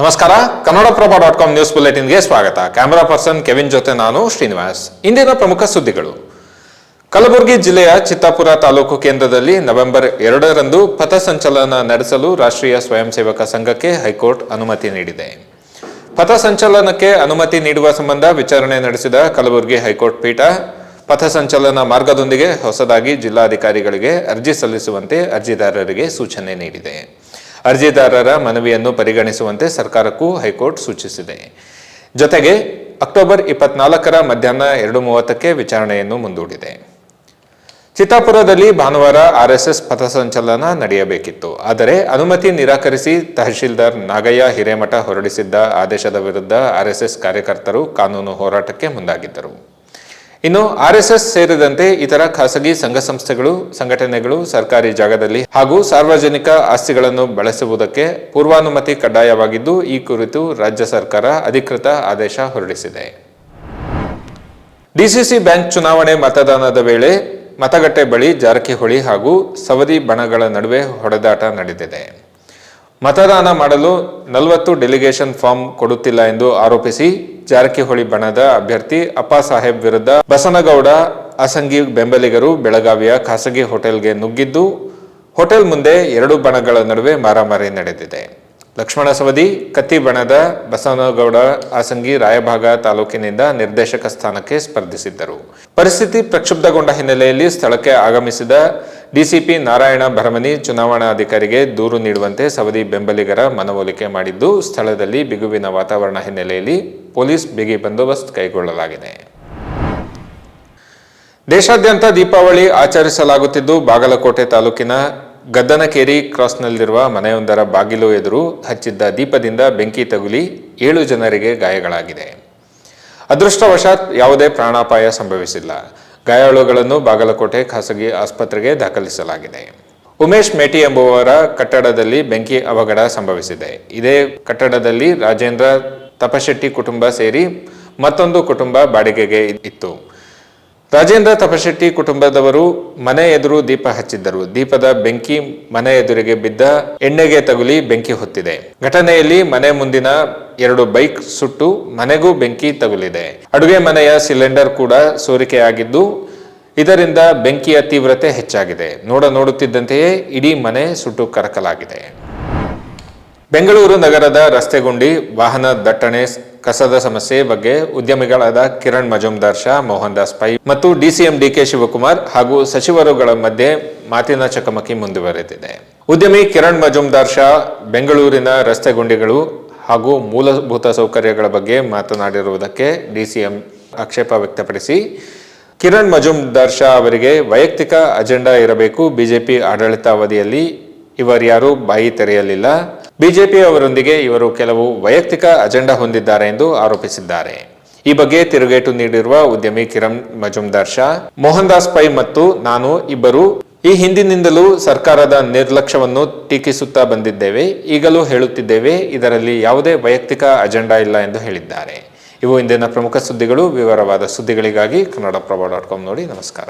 ನಮಸ್ಕಾರ. Kannadaprabha dot com news ಬುಲೆಟಿನ್ಗೆ ಸ್ವಾಗತ. ಕ್ಯಾಮರಾ ಪರ್ಸನ್ ಕೆವಿನ್ ಜೊತೆ ನಾನು ಶ್ರೀನಿವಾಸ್. ಇಂದಿನ ಪ್ರಮುಖ ಸುದ್ದಿಗಳು. ಕಲಬುರಗಿ ಜಿಲ್ಲೆಯ ಚಿತ್ತಾಪುರ ತಾಲೂಕು ಕೇಂದ್ರದಲ್ಲಿ ನವೆಂಬರ್ ಎರಡರಂದು ಪಥಸಂಚಲನ ನಡೆಸಲು ರಾಷ್ಟ್ರೀಯ ಸ್ವಯಂ ಸೇವಕ ಸಂಘಕ್ಕೆ ಹೈಕೋರ್ಟ್ ಅನುಮತಿ ನೀಡಿದೆ. ಪಥಸಂಚಲನಕ್ಕೆ ಅನುಮತಿ ನೀಡುವ ಸಂಬಂಧ ವಿಚಾರಣೆ ನಡೆಸಿದ ಕಲಬುರಗಿ ಹೈಕೋರ್ಟ್ ಪೀಠ, ಪಥಸಂಚಲನ ಮಾರ್ಗದೊಂದಿಗೆ ಹೊಸದಾಗಿ ಜಿಲ್ಲಾಧಿಕಾರಿಗಳಿಗೆ ಅರ್ಜಿ ಸಲ್ಲಿಸುವಂತೆ ಅರ್ಜಿದಾರರಿಗೆ ಸೂಚನೆ ನೀಡಿದೆ. ಅರ್ಜಿದಾರರ ಮನವಿಯನ್ನು ಪರಿಗಣಿಸುವಂತೆ ಸರ್ಕಾರಕ್ಕೂ ಹೈಕೋರ್ಟ್ ಸೂಚಿಸಿದೆ. ಜೊತೆಗೆ ಅಕ್ಟೋಬರ್ ಇಪ್ಪತ್ನಾಲ್ಕರ ಮಧ್ಯಾಹ್ನ ಎರಡು ಮೂವತ್ತಕ್ಕೆ ವಿಚಾರಣೆಯನ್ನು ಮುಂದೂಡಿದೆ. ಚಿತ್ತಾಪುರದಲ್ಲಿ ಭಾನುವಾರ ಆರ್ಎಸ್ಎಸ್ ಪಥಸಂಚಲನ ನಡೆಯಬೇಕಿತ್ತು. ಆದರೆ ಅನುಮತಿ ನಿರಾಕರಿಸಿ ತಹಶೀಲ್ದಾರ್ ನಾಗಯ್ಯ ಹಿರೇಮಠ ಹೊರಡಿಸಿದ್ದ ಆದೇಶದ ವಿರುದ್ಧ ಆರ್ಎಸ್ಎಸ್ ಕಾರ್ಯಕರ್ತರು ಕಾನೂನು ಹೋರಾಟಕ್ಕೆ ಮುಂದಾಗಿದ್ದರು. ಇನ್ನು ಆರ್ಎಸ್ಎಸ್ ಸೇರಿದಂತೆ ಇತರ ಖಾಸಗಿ ಸಂಘ ಸಂಸ್ಥೆಗಳು, ಸಂಘಟನೆಗಳು ಸರ್ಕಾರಿ ಜಾಗದಲ್ಲಿ ಹಾಗೂ ಸಾರ್ವಜನಿಕ ಆಸ್ತಿಗಳನ್ನು ಬಳಸುವುದಕ್ಕೆ ಪೂರ್ವಾನುಮತಿ ಕಡ್ಡಾಯವಾಗಿದ್ದು, ಈ ಕುರಿತು ರಾಜ್ಯ ಸರ್ಕಾರ ಅಧಿಕೃತ ಆದೇಶ ಹೊರಡಿಸಿದೆ. ಡಿಸಿಸಿ ಬ್ಯಾಂಕ್ ಚುನಾವಣೆ ಮತದಾನದ ವೇಳೆ ಮತಗಟ್ಟೆ ಬಳಿ ಜಾರಕಿಹೊಳಿ ಹಾಗೂ ಸವದಿ ಬಣಗಳ ನಡುವೆ ಹೊಡೆದಾಟ ನಡೆದಿದೆ. ಮತದಾನ ಮಾಡಲು ನಲವತ್ತು ಡೆಲಿಗೇಷನ್ ಫಾರ್ಮ್ ಕೊಡುತ್ತಿಲ್ಲ ಎಂದು ಆರೋಪಿಸಿ ಜಾರಕಿಹೊಳಿ ಬಣದ ಅಭ್ಯರ್ಥಿ ಅಪ್ಪಾಸಾಹೇಬ್ ವಿರುದ್ಧ ಬಸನಗೌಡ ಅಸಂಗಿ ಬೆಂಬಲಿಗರು ಬೆಳಗಾವಿಯ ಖಾಸಗಿ ಹೋಟೆಲ್ಗೆ ನುಗ್ಗಿದ್ದು, ಹೋಟೆಲ್ ಮುಂದೆ ಎರಡು ಬಣಗಳ ನಡುವೆ ಮಾರಾಮಾರಿ ನಡೆದಿದೆ. ಲಕ್ಷ್ಮಣ ಸವದಿ, ಕತ್ತಿ ಬಣದ ಬಸನಗೌಡ ಆಸಂಗಿ ರಾಯಭಾಗ ತಾಲೂಕಿನಿಂದ ನಿರ್ದೇಶಕ ಸ್ಥಾನಕ್ಕೆ ಸ್ಪರ್ಧಿಸಿದ್ದರು. ಪರಿಸ್ಥಿತಿ ಪ್ರಕ್ಷುಬ್ಧಗೊಂಡ ಹಿನ್ನೆಲೆಯಲ್ಲಿ ಸ್ಥಳಕ್ಕೆ ಆಗಮಿಸಿದ ಡಿಸಿಪಿ ನಾರಾಯಣ ಭರಮನಿ ಚುನಾವಣಾಧಿಕಾರಿಗೆ ದೂರು ನೀಡುವಂತೆ ಸವದಿ ಬೆಂಬಲಿಗರ ಮನವೊಲಿಕೆ ಮಾಡಿದ್ದು, ಸ್ಥಳದಲ್ಲಿ ಬಿಗುವಿನ ವಾತಾವರಣ ಹಿನ್ನೆಲೆಯಲ್ಲಿ ಪೊಲೀಸ್ ಬಿಗಿ ಬಂದೋಬಸ್ತ್ ಕೈಗೊಳ್ಳಲಾಗಿದೆ. ದೇಶಾದ್ಯಂತ ದೀಪಾವಳಿ ಆಚರಿಸಲಾಗುತ್ತಿದ್ದು, ಬಾಗಲಕೋಟೆ ತಾಲೂಕಿನ ಗದ್ದನಕೇರಿ ಕ್ರಾಸ್ನಲ್ಲಿರುವ ಮನೆಯೊಂದರ ಬಾಗಿಲು ಎದುರು ಹಚ್ಚಿದ್ದ ದೀಪದಿಂದ ಬೆಂಕಿ ತಗುಲಿ ಏಳು ಜನರಿಗೆ ಗಾಯಗಳಾಗಿದೆ. ಅದೃಷ್ಟವಶಾತ್ ಯಾವುದೇ ಪ್ರಾಣಾಪಾಯ ಸಂಭವಿಸಿಲ್ಲ. ಗಾಯಾಳುಗಳನ್ನು ಬಾಗಲಕೋಟೆ ಖಾಸಗಿ ಆಸ್ಪತ್ರೆಗೆ ದಾಖಲಿಸಲಾಗಿದೆ. ಉಮೇಶ್ ಮೇಟಿ ಎಂಬುವವರ ಕಟ್ಟಡದಲ್ಲಿ ಬೆಂಕಿ ಅವಘಡ ಸಂಭವಿಸಿದೆ. ಇದೇ ಕಟ್ಟಡದಲ್ಲಿ ರಾಜೇಂದ್ರ ತಪಶೆಟ್ಟಿ ಕುಟುಂಬ ಸೇರಿ ಮತ್ತೊಂದು ಕುಟುಂಬ ಬಾಡಿಗೆಗೆ ಇತ್ತು. ರಾಜೇಂದ್ರ ತಪಶೆಟ್ಟಿ ಕುಟುಂಬದವರು ಮನೆ ಎದುರು ದೀಪ ಹಚ್ಚಿದ್ದರು. ದೀಪದ ಬೆಂಕಿ ಮನೆ ಎದುರಿಗೆ ಬಿದ್ದ ಎಣ್ಣೆಗೆ ತಗುಲಿ ಬೆಂಕಿ ಹೊತ್ತಿದೆ. ಘಟನೆಯಲ್ಲಿ ಮನೆ ಮುಂದಿನ ಎರಡು ಬೈಕ್ ಸುಟ್ಟು ಮನೆಗೂ ಬೆಂಕಿ ತಗುಲಿದೆ. ಅಡುಗೆ ಮನೆಯ ಸಿಲಿಂಡರ್ ಕೂಡ ಸೋರಿಕೆಯಾಗಿದ್ದು, ಇದರಿಂದ ಬೆಂಕಿಯ ತೀವ್ರತೆ ಹೆಚ್ಚಾಗಿದೆ. ನೋಡ ನೋಡುತ್ತಿದ್ದಂತೆಯೇ ಇಡೀ ಮನೆ ಸುಟ್ಟು ಕರಕಲಾಗಿದೆ. ಬೆಂಗಳೂರು ನಗರದ ರಸ್ತೆ ಗುಂಡಿ ವಾಹನ ದಟ್ಟಣೆ ಕಸದ ಸಮಸ್ಯೆ ಬಗ್ಗೆ ಉದ್ಯಮಿಗಳಾದ ಕಿರಣ್ ಮಜುಮ್ದಾರ್ ಶಾ, ಮೋಹನ್ ದಾಸ್ ಪೈ ಮತ್ತು ಡಿಸಿಎಂ ಡಿಕೆ ಶಿವಕುಮಾರ್ ಹಾಗೂ ಸಚಿವರುಗಳ ಮಧ್ಯೆ ಮಾತಿನ ಚಕಮಕಿ ಮುಂದುವರೆದಿದೆ. ಉದ್ಯಮಿ ಕಿರಣ್ ಮಜುಮ್ದಾರ್ ಶಾ, ಬೆಂಗಳೂರಿನ ರಸ್ತೆ ಗುಂಡಿಗಳು ಹಾಗೂ ಮೂಲಭೂತ ಸೌಕರ್ಯಗಳ ಬಗ್ಗೆ ಮಾತನಾಡಿರುವುದಕ್ಕೆ ಡಿಸಿಎಂ ಆಕ್ಷೇಪ ವ್ಯಕ್ತಪಡಿಸಿ, ಕಿರಣ್ ಮಜುಮ್ದಾರ್ ಶಾ ಅವರಿಗೆ ವೈಯಕ್ತಿಕ ಅಜೆಂಡಾ ಇರಬೇಕು. ಬಿಜೆಪಿ ಆಡಳಿತಾವಧಿಯಲ್ಲಿ ಇವರ್ಯಾರೂ ಬಾಯಿ ತೆರೆಯಲಿಲ್ಲ. ಬಿಜೆಪಿ ಅವರೊಂದಿಗೆ ಇವರು ಕೆಲವು ವೈಯಕ್ತಿಕ ಅಜೆಂಡಾ ಹೊಂದಿದ್ದಾರೆ ಎಂದು ಆರೋಪಿಸಿದ್ದಾರೆ. ಈ ಬಗ್ಗೆ ತಿರುಗೇಟು ನೀಡಿರುವ ಉದ್ಯಮಿ ಕಿರಣ್ ಮಜುಮ್ದಾರ್ ಶಾ, ಮೋಹನ್ ದಾಸ್ ಪೈ ಮತ್ತು ನಾನು ಇಬ್ಬರು ಈ ಹಿಂದಿನಿಂದಲೂ ಸರ್ಕಾರದ ನಿರ್ಲಕ್ಷ್ಯವನ್ನು ಟೀಕಿಸುತ್ತಾ ಬಂದಿದ್ದೇವೆ. ಈಗಲೂ ಹೇಳುತ್ತಿದ್ದೇವೆ, ಇದರಲ್ಲಿ ಯಾವುದೇ ವೈಯಕ್ತಿಕ ಅಜೆಂಡಾ ಇಲ್ಲ ಎಂದು ಹೇಳಿದ್ದಾರೆ. ಇವು ಇಂದಿನ ಪ್ರಮುಖ ಸುದ್ದಿಗಳು. ವಿವರವಾದ ಸುದ್ದಿಗಳಿಗಾಗಿ ಕನ್ನಡಪ್ರಭ ಡಾಟ್ ಕಾಮ್ ನೋಡಿ. ನಮಸ್ಕಾರ.